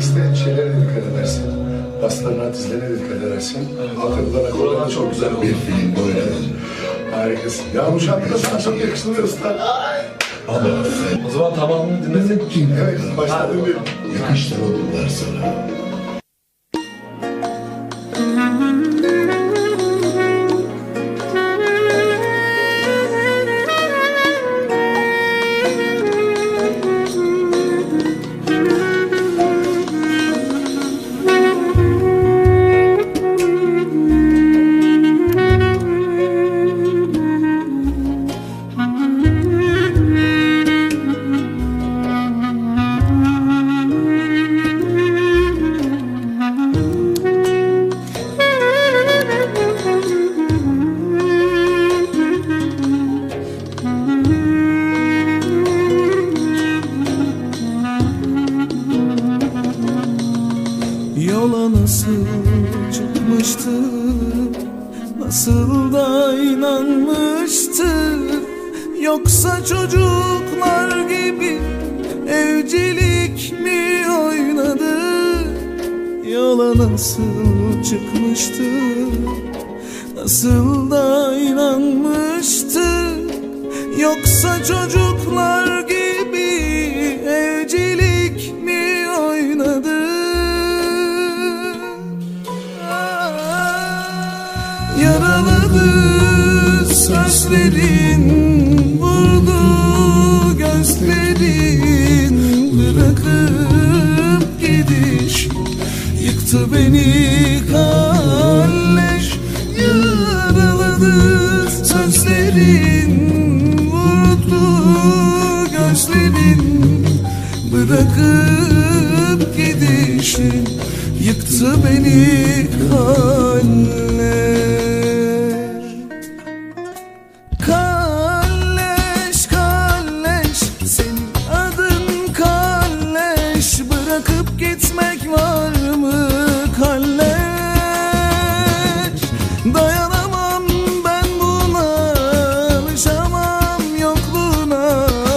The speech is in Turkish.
İşte şeylere dikkat edersin. Baslarına, dizlerine dikkat edersin. Altyapılarına Buralar çok güzel. Bir film böyle. Harikasın. Ya bu şarkı da sana çok yakıştı be usta. Ama O zaman tamamını dinlesek. Evet, başladım bir. yakıştır bunlar sana. Yola nasıl çıkmıştı Nasıl da inanmıştı. Yoksa çocuklar gibi Evcilik mi oynadı? Yola nasıl çıkmıştı Nasıl da inanmıştı. Yoksa çocuklar Yaraladı sözlerin Vurdu gözlerin Bırakıp gidiş. Yıktı beni kalleş Yaraladı sözlerin Vurdu gözlerin Bırakıp gidişin Yıktı beni kalleş